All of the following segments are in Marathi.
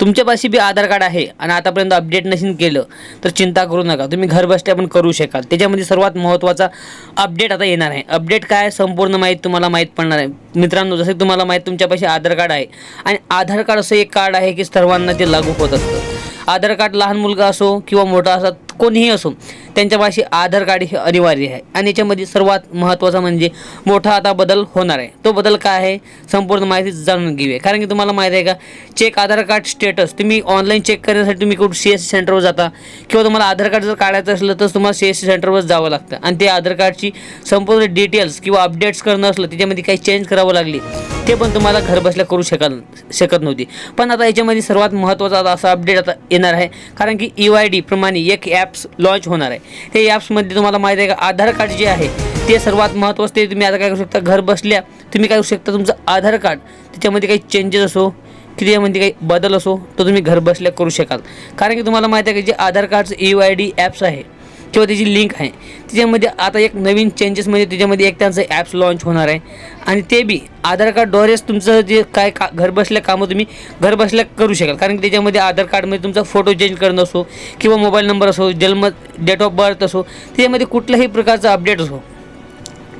तुमच्यापाशी बी आधार कार्ड आहे आणि आतापर्यंत अपडेट नसेल केलं तर चिंता करू नका. तुम्ही घरबसल्या पण करू शकाल. त्याच्यामध्ये सर्वात महत्त्वाचा अपडेट आता येणार आहे. अपडेट काय आहे, संपूर्ण माहीत तुम्हाला माहीत पडणार आहे. मित्रांनो जसं तुम्हाला माहीत तुमच्यापाशी आधार कार्ड आहे आणि आधार कार्ड असं एक कार्ड आहे की सर्वांना ते लागू होत असतं. आधार कार्ड लहान मुलगा असो किंवा मोठा असा कोणीही असो त्यांच्यापाशी आधार कार्ड हे अनिवार्य आहे. आणि याच्यामध्ये सर्वात महत्त्वाचा म्हणजे मोठा आता बदल होणार आहे. तो बदल काय आहे? संपूर्ण माहिती जाणून घेऊया. कारण की तुम्हाला माहिती आहे का चेक आधार कार्ड स्टेटस तुम्ही ऑनलाईन चेक करण्यासाठी तुम्ही कुठं सी एस सी सेंटरवर जाता? किंवा तुम्हाला आधार कार्ड जर काढायचं असलं तर तुम्हाला सी एस सी सेंटरवर जावं लागतं. आणि ते आधार कार्डची संपूर्ण डिटेल्स किंवा अपडेट्स करणं असलं त्याच्यामध्ये काही चेंज करावं लागली ते पण तुम्हाला घरबसल्या करू शकाल शकत नव्हती. पण आता याच्यामध्ये सर्वात महत्त्वाचा आता असा अपडेट आता येणार आहे. कारण की ई वाय डी प्रमाणे एक ॲप्स लॉन्च होणार आहे. हे ॲप्समध्ये तुम्हाला माहिती आहे का? आधार कार्ड जे आहे ते सर्वात महत्त्वाचं ते तुम्ही आता काय करू शकता? घर बसल्या तुम्ही काय करू शकता? तुमचं आधार कार्ड त्याच्यामध्ये काही चेंजेस असो की काही बदल असो तो तुम्ही घर बसल्या करू शकाल. कारण की तुम्हाला माहिती आहे की जे आधार कार्डचं E U I D apps आहे किंवा त्याची लिंक आहे. त्याच्यामध्ये आता एक नवीन चेंजेस म्हणजे त्याच्यामध्ये एक त्यांचं ॲप्स लॉन्च होणार आहे. आणि ते बी आधार कार्डद्वारेच तुमचं जे काय का घरबसल्या कामं तुम्ही घरबसल्या करू शकाल. कारण की त्याच्यामध्ये आधार कार्डमध्ये तुमचा फोटो चेंज करणं असो किंवा मोबाईल नंबर असो जन्म डेट ऑफ बर्थ असो त्याच्यामध्ये कुठल्याही प्रकारचा अपडेट असो.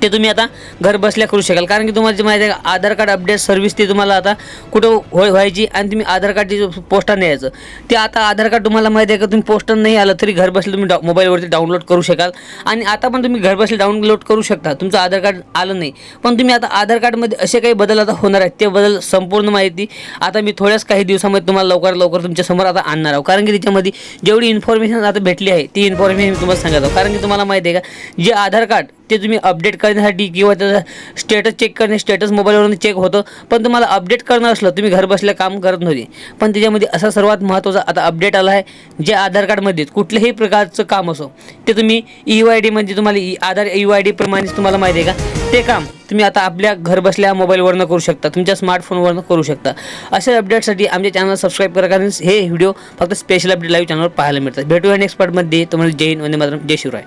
ते तुम्ही आता घर बसल्या करू शकाल. कारण की तुम्हाला जे माहिती आहे का आधार कार्ड अपडेट सर्व्हिस ती तुम्हाला आता कुठं होय व्हायची आणि तुम्ही आधार कार्डची पोस्टाने यायचं ते आता आधार कार्ड तुम्हाला माहिती आहे का तुम्ही पोस्टात नाही आलं तरी घर तुम्ही डा मोबाईलवरती डाउनलोड करू शकाल. आणि आता पण तुम्ही घर डाउनलोड करू शकता. तुमचं आधार कार्ड आलं नाही. पण तुम्ही आता आधार कार्डमध्ये असे काही बदल आता होणार आहेत. ते बदल संपूर्ण माहिती आता मी थोड्याच काही दिवसामध्ये तुम्हाला लवकर लवकर तुमच्यासमोर आता आणणार आहोत कारण की त्याच्यामध्ये जेवढी इन्फॉर्मेशन आता भेटली आहे ती इन्फॉर्मेशन मी तुम्हाला सांगत आहोत कारण की तुम्हाला माहिती आहे का जे आधार कार्ड ते तुम्ही अपडेट करण्यासाठी किंवा त्याचा स्टेटस चेक करणे स्टेटस मोबाईलवरून चेक होतं. पण तुम्हाला अपडेट करणं असलं तुम्ही घरबसल्या काम करत नव्हते. पण त्याच्यामध्ये असा सर्वात महत्त्वाचा आता अपडेट आला आहे जे आधार कार्डमध्ये कुठल्याही प्रकारचं काम असो ते तुम्ही ई वाय डी म्हणजे तुम्हाला E Aadhaar U I D प्रमाणेच तुम्हाला माहिती आहे का? ते काम तुम्ही आता आपल्या घरबसल्या मोबाईलवरनं करू शकता तुमच्या स्मार्टफोनवरनं करू शकता. अशा अपडेटसाठी आमच्या चॅनल सबस्क्राईब करा कारण हे व्हिडिओ फक्त स्पेशल अपडेट लाईव्ह चॅनलवर पाहायला मिळतात. भेटूया नेक्स्ट पार्टमध्ये तुम्हाला जय हिंद वंदे मातरम. जय शिवराय.